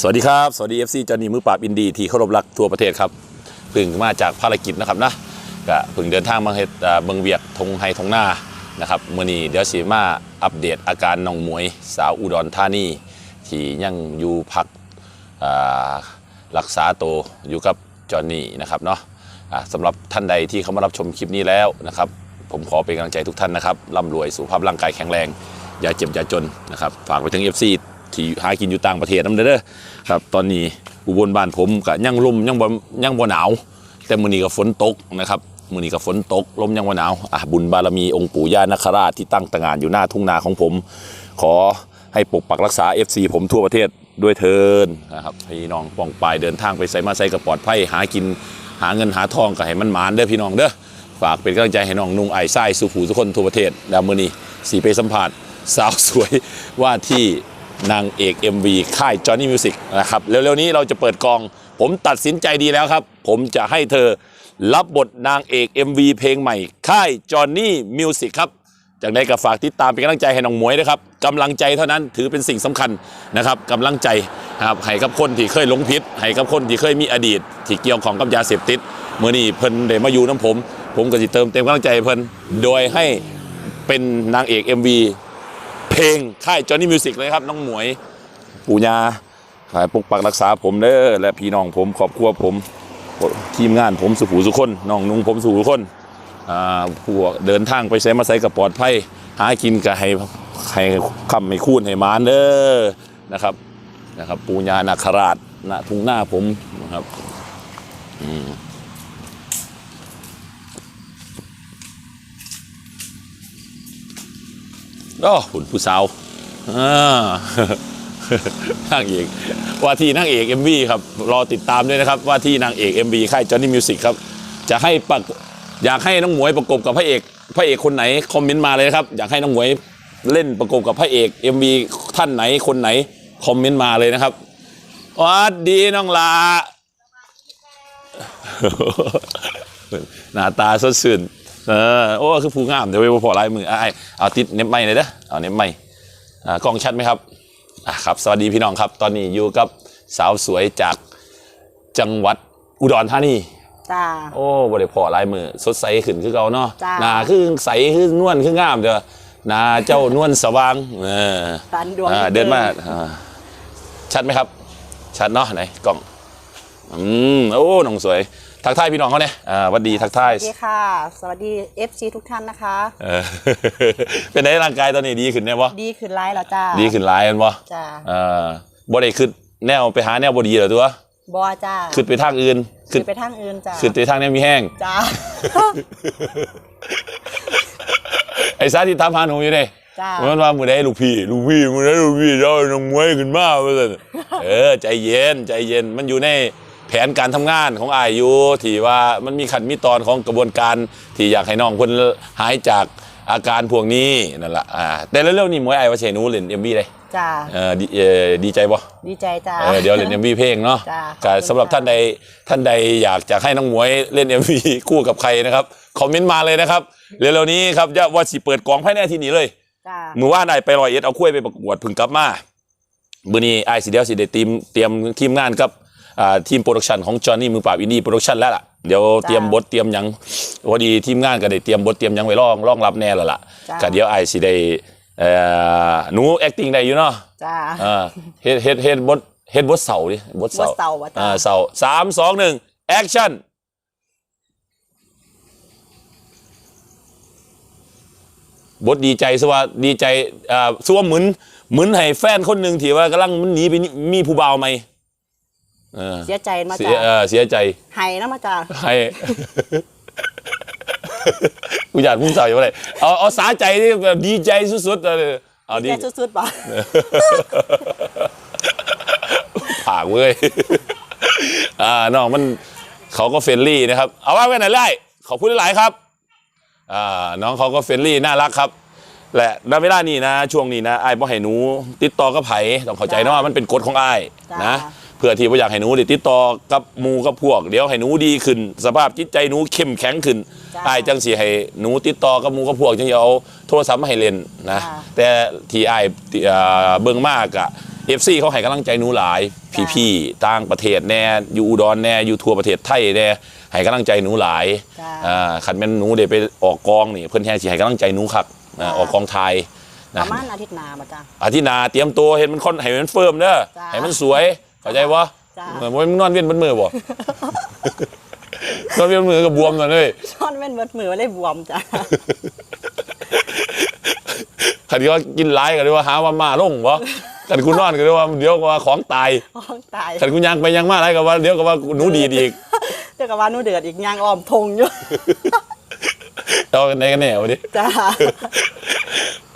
สวัสดีครับ สวัสดี FC จอห์นี่มือปราบอินดีที่เคารพรักทั่วประเทศครับเพึ่งมาจากภารกิจนะครับนะก็เพึ่งเดินทางมาเฮ็ดเบิงเวียกทงไฮทงหน้านะครับมื้อนี้เดี๋ยวสิมาอัปเดตอาการน้องมวยสาวอุดรธานีที่ยังอยู่พักรักษาตัวอยู่กับจอห์นี่นะครับเนาะสำหรับท่านใดที่เข้ามารับชมคลิปนี้แล้วนะครับผมขอเป็นกำลังใจทุกท่านนะครับร่ำรวยสุขภาพร่างกายแข็งแรง อย่าเจ็บอย่าจนนะครับฝากไปถึง FC ที่หากินอยู่ต่างประเทศน้ำเด้อครับตอนนี้อุบลบ้านผมก็ยังลมยังบ่ยังบ่หนาว แต่มื้อนี้ก็ฝนตกนะครับมื้อนี้ก็ฝนตกลมยังบ่หนาวอะบุญบารมีองค์ปู่ย่านาคราชที่ตั้งตระหงานอยู่หน้าทุ่งนาของผม ขอให้ปกปักรักษา FC ผมทั่วประเทศด้วยเทินนะครับพี่น้องป้องปลายเดินทางไปใส่มาใส่กับปลอดภัยหากินหาเงินหาทองก็ให้มันหมานเด้อพี่น้องเด้อฝากเป็นกำลังใจให้น้องนุ่งไอ้ไส้สุผูทุกคนทั่วประเทศแล้วมือนี้สีไปสัมผัสสาวสวยว่าที่ นางเอก MV ค่าย Johnny Music นะครับ เร็วๆนี้เราจะเปิดกอง ผมตัดสินใจดีแล้วครับ ผมจะให้เธอรับบทนางเอก MV เพลงใหม่ ค่าย Johnny Music ครับ จากนั้นก็ฝากติดตามเป็นกำลังใจให้น้องหมวยนะครับกำลังใจเท่านั้นถือเป็นสิ่งสำคัญนะครับกำลังใจนะครับให้กับคนที่เคยหลงผิดให้กับคนที่เคยมีอดีต ที่เกี่ยวของกับยาเสพติดเมื่อนี้เพิ่นได้มาอยู่น้ำผม ผมก็จะเติมเต็มกำลังใจให้เพิ่นโดยให้เป็นนางเอก MV เพลงค่าย Johnny Music เลยครับ น้องหมวยปู่ย่าขายปกปักรักษาผมเด้อและพี่น้องผมครอบครัวผม ทีมงานผมสุขูสุคนน้องนุ่งผมสุขูสุคนอ่าพวกเดินทางไปใช้มาใช้กับปลอดภัยหากินก็ให้ให้คำให้คูนให้มานเด้อนะครับนะครับ ปูญานาคราชณทุ่งหน้าผมนะครับ อืม โอ้หุ่นผู้สาวอ่านางเอกว่าที่นางเอก MV ครับ รอติดตามด้วยนะครับ ว่าที่นางเอก MV ค่าย Johnny Music ครับ จะให้ปักอยากให้น้องหมวยประกบกับพระเอกพระเอกคนไหนคอมเมนต์มาเลยนะครับ อยากให้น้องหมวยเล่นประกบกับพระเอก MV ท่านไหนคนไหนคอมเมนต์มาเลยนะครับสวัสดีน้องลาหน้าตาสดชื่น เออโอ้คือผู้งามเดี๋ยวไปพอลายมืออะไอ้เอาติดเน็บไม่เลยเด้อเอาเน็บไม่อ่ากล้องชัดไหมครับอะครับสวัสดีพี่น้องครับ ตอนนี้อยู่กับสาวสวยจากจังหวัดอุดรธานีจ้า โอ้บริพอลายมือสดใสขึ้นคือเก่าเนาะจ้า หน้าคือใสคือนวลคืองามเด้อหน้าเจ้านวลสว่างเออตันดวงอ่าเดินมาอ่าชัดไหมครับ ชัดเนาะไหนกล้อง อืมโอ้น้องสวย ทักทายพี่น้องเขาเนี่ยอ่าหวัดดีทักทายสวัสดีค่ะ สวัสดี FC ทุกท่านนะคะ เออเป็นไงร่างกายตอนนี้ดีขึ้นแน่บ่ดีขึ้นไลฟ์แล้วจ้าดีขึ้นหลายแม่นบ่จ้าอ่าบ่ได้ขึ้นแนวไปหาแนวบ่ดีเหรอตัวบอจ้าขึ้นไปทางอื่นขึ้ขึ้นนไปทางอื่นจ้าขึ้นไปทางแนวมีแห้งจ้าไอ้สาที่ตามหาหนูอยู่เด้จ้ามันว่ามือได้ลูกพี่ลูกพี่มือได้ลูกพี่เจ้าน้องมวยขึ้นมาว่าซั่นเออใจเย็นใจเย็นมันอยู่ใน แผนการทำงานของอายอยู่ที่ว่ามันมีขั้นมีตอนของกระบวนการที่อยากให้น้องเพิ่นหายจากอาการพวกนี้นั่นแหละอ่าแต่เร็วๆนี้มวยไอ้ายว่าเชหนูเล่น MV ได้จ้าเออดีเออดีใจบ่ดีใจจ้าเออเดี๋ยวเล่น MV เพลงเนาะจ้าก็ขอบคุณสำหรับค่ะท่านใดท่านใดอยากจะให้น้องหมวยเล่น MV คู่กับใครนะครับคอมเมนต์มาเลยนะครับเร็วๆนี้ครับจะว่าสิเปิดกองภายในอาทีนี้เลยจ้ามือว่านไอ้ไปรอยเอ็ดเอาคุ้ยไปประกวดเพึ่งกลับมามือนี้ไอ้สิเดียวสิได้เตรียมเตรียมทีมงานกับอ่า ทีมโปรดักชันของจอห์นนี่มือปราบอินดี้โปรดักชันแล้วล่ะเดี๋ยวเตรียมบทเตรียมหยังพอดีทีมงานก็ได้เตรียมบทเตรียมหยังไว้รองรองรับแน่แล้วล่ะจ้าก็เดี๋ยวไอ้สิได้เอ่อหนู acting ได้อยู่เนาะจ้าเออเฮ็ดเฮ็ดเฮ็ดบทเฮ็ดบทเสาดิบทเสาบทเสาอะจ้ะอ่าเสาสามสองหนึ่งแอคชั่นบทดีใจสว่าดีใจอ่าสว่าเหมือนเหมือนให้แฟนคนหนึ่งที่ว่ากำลังมันหนีไปนี่มีผู้บ่าวไหม เออเสียใจมาเสีจ้ายเออเสียใจไห้นะมาจ้าให้ กูอยากพูดสาวอยู่อะไรเอาเอาสาใจที่แบบดีใจสุดๆเลยเอาดีแค่สุดๆป่ะผากเว้ยอ่าน้องมันเขาก็เฟรนลี่นะครับ เอาว่าไว้ไหนไล่ขอบคุณหลายๆครับอ่าน้องเขาก็เฟรนลี่น่ารักครับ และณเวลานี้นะ ช่วงนี้นะไอ้ายบ่ให้หนู ติดต่อกับไผต้องเข้าใจนะว่ามันเป็นกฎของไอ้ายนะ เพื่อที่ว่าอยากให้หนูได้ติดต่อกับหมูกับพวก เดี๋ยวให้หนูดีขึ้น สภาพจิตใจหนูเข้มแข็งขึ้นไอ้ายจังสิให้หนูติดต่อกับหมูกับพวกจังสิเอาโทรศัพท์มาให้เล่นนะแต่ที่ไอ้ายที่อ่าเบิ่งมากอะเอฟซีเขาให้กำลังใจหนูหลายจ้ะพี่ๆต่างประเทศแน่อยู่อุดรแน่อยู่ทั่วประเทศไทยแน่ให้กำลังใจหนูหลายจ้ะอ่าคันแม่นหนูเดี๋ยวไปออกกองนี่เพิ่นแฮงสิให้กำลังใจหนูครับอ่าจ้ะออกกองไทยปนะ ระมาณอาทิตย์หน้ามาจ้า อาทิตย์หน้าเตรียมตัวเห็นมันค่อนให้มันเฟิร์มเด้อจ้ะให้มันสวย เข้าใจบ่จ้ะเหมือนว่ามึงนอนเวียนบนมือบ่ นอนเวียนบนมือก็บวมกันเลยช้อนเว้นเบิดมือไว้เลยบวมจ้าขันที่ว่ากินร้ายกันด้วยว่าหาว่ามาลงบ่ขันกูนอนกันด้วยว่าเดี๋ยวก็ว่าของตายห้องตายขันกูยังไปยังมาอะไรก็ว่าเดี๋ยวก็ว่าหนูดีดอีกเจ้ากับว่าหนูเดือดอีกยางอ้อมทงอยู่ เอากันไหนกันแน่วะดิ จ้า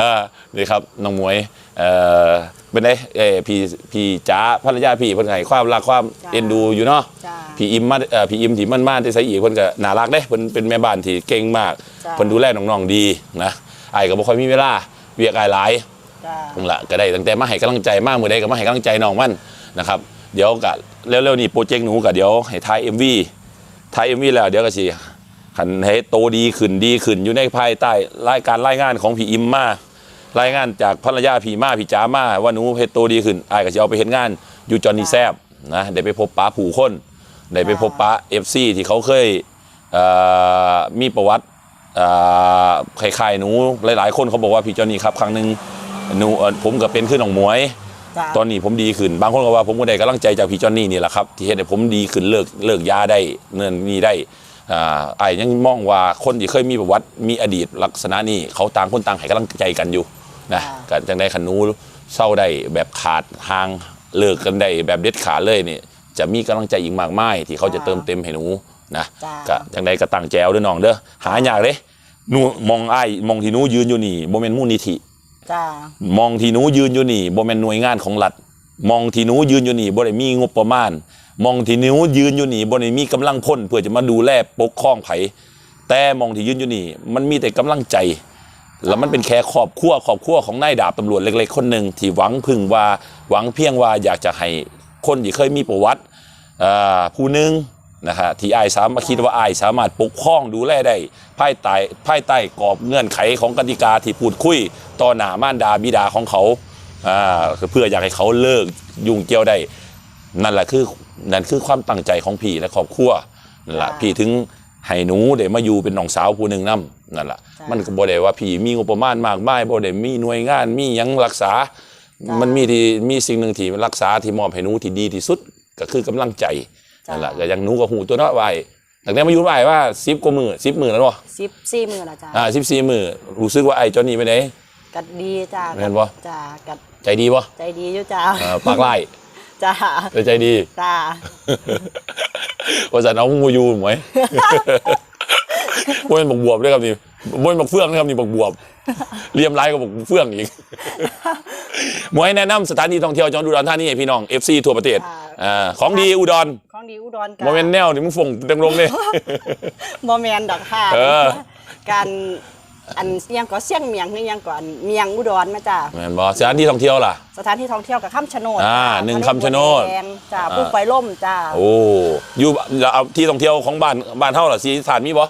อ่านี่ครับน้องหมวยเอ่อ เป็นไงเออพี่พี่จ๋าภรรยาพี่เพิ่นให้ความรักความจ้ะเอ็นดูอยู่เนาะจ้า พี่อิมมาเอ่อพี่อิมที่มันมาที่ไสอีกเพิ่นก็น่ารักเด้เพิ่นเป็นแม่บ้านที่เก่งมากจ้ะเพิ่นดูแลน้องๆดีนะไอ้ายก็บ่ค่อยมีเวลาเวียกอ้ายหลาย จ้า นั่นละก็ได้ตั้งแต่มาให้กำลังใจมากมือใดก็มาให้กำลังใจน้องมันนะครับเดี๋ยวกะเร็วๆนี่โปรเจกต์หนูกะเดี๋ยวให้ทาย MV ทาย MV แล้วเดี๋ยวก็สิหันให้โตดีขึ้นดีขึ้นอยู่ในภายใต้รายการรายงานของพี่อิมมา รายงานจากภรรยาพี่มาพี่จ๋ามาว่าหนูเฮ็ดโตดีขึ้นอ้ายก็สิเอาไปเฮ็ดงานอยู่จอห์นนี่แซบนะได้ไปพบป้าผู้คนได้ไปพบป้า FC ที่เขาเคยเอ่อมีประวัติเอ่อคล้ายๆหนูหลาย ๆ คนเขาบอกว่าพี่จอห์นนี่ครับครั้งหนึ่งหนูเอ่อผมก็เป็นขึ้นของหมวย จ้าตอนนี้ผมดีขึ้น บางคนก็ว่าผมก็ได้กำลังใจจากพี่จอนนี่นี่แหละครับ ที่เฮ็ดให้ผมดีขึ้นเลิกเลิกยาได้เนินนี่ได้อ่าไอ้ายยังมองว่าคนที่เคยมีประวัติมีอดีตลักษณะนี้เขาต่างคนต่างให้กำลังใจกันอยู่ นะกันจังได้ขันหนูเศร้าได้แบบขาดทางเลิกกันได้แบบเด็ดขาดเลยนี่จะมีกำลังใจอีกมากมายที่เขาจะเติมเต็มให้หนูนะจ้าก็จังได้ก็ตั้งแจวเด้อน้องเด้อหายากเด้หนูมองไอ้ายมองที่หนูยืนอยู่นี่โมเมนต์มูลนิธิจ้ามองที่หนูยืนอยู่นี่บ่แม่นหน่วยงานของรัฐมองที่หนูยืนอยู่นี่บ่ได้มีงบประมาณ มองที่หนูยืนอยู่นี่บ่ได้มีกำลังพลเพื่อจะมาดูแลปกครองไผแต่มองที่ยืนอยู่นี่มันมีแต่กำลังใจ แล้วมันเป็นแค่ครอบครัวครอบครัวของนายดาบตำรวจเล็ก ๆ คนหนึ่งที่หวังพึ่งว่าหวังเพียงว่าอยากจะให้คนที่เคยมีประวัติผู้หนึ่งนะฮะที่อายสามารถคิดว่าอายสามารถปกครองดูแลได้ภายใต้ภายใต้กรอบเงื่อนไขของกติกาที่พูดคุยต่อหน้ามารดาบิดาของเขาเพื่ออยากให้เขาเลิกยุ่งเกี่ยวได้นั่นแหละคือนั่นคือความตั้งใจของพี่และครอบครัวนั่นแหละจ้ะพี่ถึง ให้หนูได้มาอยู่เป็นน้องสาวผู้หนึ่งนํนั่นแหละจ้ะมันก็บ่ได้ว่าพี่มีงบประมาณมากมายบ่ได้มีหน่วยงานมีหยังรักษาจ้ะมันมีที่มีสิ่งหนึ่งที่รักษาที่มอบให้หนูที่ดีที่สุดก็คือกำลังใจจ้ะนั่นแหละก็อยังหนูกับหูตัวเนาะไว้ตั้งแต่มาอยู่ไว้ว่า10กว่ามื้อ10มื้อแล้วเนาะสิบสี่มือละจ้าอ่า14มื้อรู้สึกว่าไอ้เจ้านี่ไปไหนกัดดีจ้าแม่นบ่จ้ากัดใจดีบ่ใจดีอยู่จ้าเอ่อปากไล่จ้าแต่ใจดีจ้า ว่าจะน้องมูยูไหมบนบักบวบด้วยครับนี่บนบักเฟื่องนะครับนี่บักบวบเรียมไร้กับบักเฟื่องอีกหมวยแนะนำสถานที่ท่องเที่ยวจังหวัดอุดรธานีให้พี่น้อง FC ทั่วประเทศค่ะอ่าของดีอุดรของดีอุดรกัโมเมนต์แนวนี่มึงฟงเต็มลงเลยโมเมนดอกค่ะเออการ อันเมียงก็เสี่ยงเมียงนี่ยังก่อนเมียงอุดรมาจ้าแม่นบอสถานที่ท่องเที่ยวล่ะ สถานที่ท่องเที่ยวกับข้ามชะโนดอ่าจ้าหนึ่งทะเลคำชะโนดบัวแดงจ้าอ่าภูไฟล่มจ้าโอ้อยู่แล้วเอาที่ท่องเที่ยวของบ้านบ้านเฮาล่ะสีถาดมีบ่อ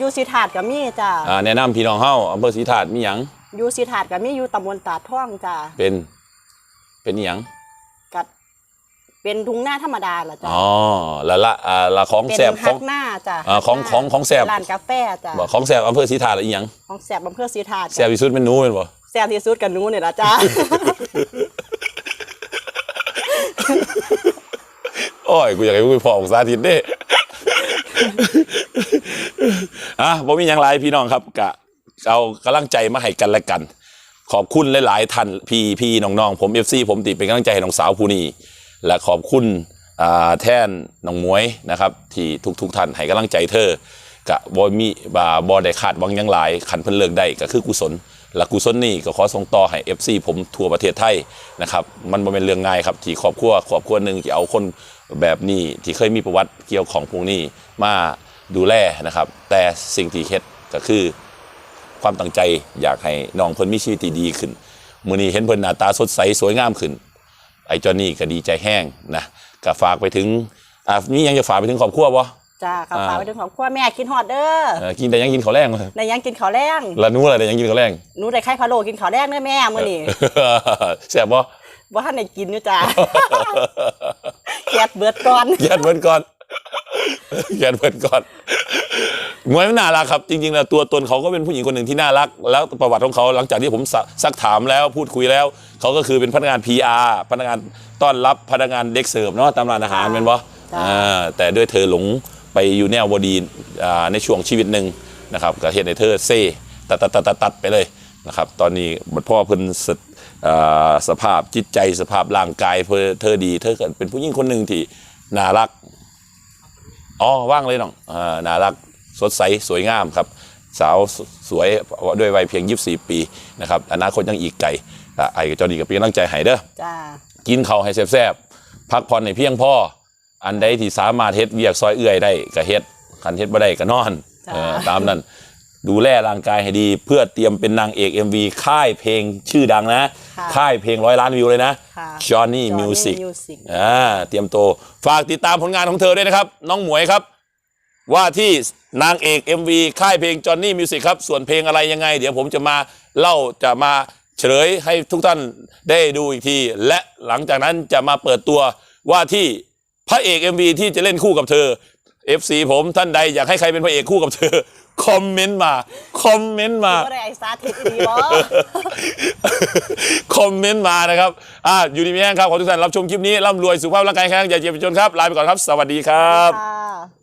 ยูสีถาดกับมีจ้าอ่าแนะนำพี่น้องเฮาอำเภอสีถาดมีหยังอยูสีถาดกับมีอยู่ตำบลตาดท่องจ้าเป็น เป็นอิหยังกัด เป็นทุ่งหน้าธรรมดาล่ะจ้าอ๋อแล้วละอ่าละของเป็นแซ่บขฮัอง กหน้าจ้าอ่าของของของแซ่บร้านกาแฟจ้าบ่ของแซ่บอำเภอสีถาดละอีหยังของแซ่บอำเภอสีถาดแซ่บที่สุดเป็นหนูเป็นบ่แซ่บที่สุดกับหนูเนี่ยละจ้าโอ้ยกูอยากให้กูไปพอของสาธิตเด้ อะบ่มีหยังหลายพี่น้องครับกะเอากำลังใจมาให้กันและกัน ขอบคุณหลายๆท่านพี่พี่น้องๆผม FC ผมติเป็นกำลังใจให้น้องสาวผู้นี้ และขอบคุณแท่นน้องมวยนะครับที่ทุกๆท่านให้กำลังใจเธอกะบ่มีบ่าบ่ได้คาดวังยังหลายขันเพิ่นเลิกได้ก็คือกุศลและกุศลนี่ก็ขอส่งต่อให้ FC ผมทั่วประเทศไทยนะครับมันบ่เป็นเรื่องง่ายครับที่ครอบครัวครอบครัวหนึ่งที่เอาคนแบบนี้ที่เคยมีประวัติเกี่ยวของพวกนี้มาดูแลนะครับ แต่สิ่งที่เฮ็ดก็คือความตั้งใจอยากให้น้องเพิ่นมีชีวิตที่ดีขึ้นมื้อนี้เห็นเพิ่นหน้าตาสดใสสวยงามขึ้น ไอ้จอนนี่ก็ดีใจแห้งนะก็ฝากไปถึงอะมีหยังจะฝากไปถึงครอบครัวบ่ จ้าขับอ่า ฝากไปถึงของครัวแม่กินฮอดเด้อเออกินแต่หยังกินข้าวแรงในยังกินข้าวแรงแล้วหนูอะไรแต่หยังกินข้าวแรงหนูได้ไข่พะโล้กินข้าวแรงเด้อแม่มื้อนี้แซ่บบ่ บ่ทันได้กินอยู่จ้า แกดเบิดก่อนแกนเบิร์นก่อน แกนเบิร์นก่อนมวยมันน่ารักครับ จริงๆแล้วตัวตนเขาก็เป็นผู้หญิงคนหนึ่งที่น่ารัก แล้วประวัติของเขาหลังจากที่ผมสักซักถามแล้วพูดคุยแล้ว เขาก็คือเป็นพนักงาน PR พนักงานต้อนรับพนักงานเด็กเสิร์ฟเนาะตามร้านอาหารจ้าเป็นปะจ้าอ่าแต่ด้วยเธอหลงไปอยู่แนวบดีอ่าในช่วงชีวิตหนึ่งนะครับก็เห็นในเธอเซ่ตัดตัดตัดตัดตัดไปเลยนะครับ ตอนนี้บัดพ่อเพิ่นสดอ่าสภาพจิตใจสภาพร่างกายเพื่อเธอดี เธอก็เป็นผู้หญิงคนหนึ่งที่น่ารัก อ๋อว่างเลยน้องอ่าน่ารักสดใสสวยงามครับ สาวสสวยด้วยวัยเพียง 24 ปีนะครับอนาคตยังอีกไกลอะไอ้กับเจอนี่ก็เป็นกำลังใจให้เด้อจ้ากินข้าวให้แซ่บๆพักผ่อนให้เพียงพออันใดที่สามารถเฮ็ดเวียกซอยเอื้อยได้ก็เฮ็ดคันเฮ็ดบ่ได้ก็นอนจ้าเออตามนั้น ดูแลร่างกายให้ดี เพื่อเตรียมเป็นนางเอก MV ค่ายเพลงชื่อดังนะ ค่ะค่ายเพลงร้อยล้านวิวเลยนะค่ะ Johnny Johnny Music Music อ่าเตรียมตัวฝากติดตามผลงานของเธอด้วยนะครับ น้องหมวยครับ ว่าที่นางเอก MV ค่ายเพลง Johnny Music ครับ ส่วนเพลงอะไรยังไง เดี๋ยวผมจะมาเล่าจะมาเฉลยให้ทุกท่านได้ดูอีกที และหลังจากนั้นจะมาเปิดตัวว่าที่พระเอก MV ที่จะเล่นคู่กับเธอ FC ผมท่านใดอยากให้ใครเป็นพระเอกคู่กับเธอ คอมเมนต์มาคอมเมนต์มาบ่ได้ไอ้สาธิตอีดีบ่คอมเมนต์มานะครับอ่าอยู่ดีมีแห้งครับขอทุกท่านรับชมคลิปนี้ร่ำรวยสุขภาพร่างกายแข็งแรงอย่าเจ็บอย่าจนครับลาไปก่อนครับ สวัสดีครับค่ะ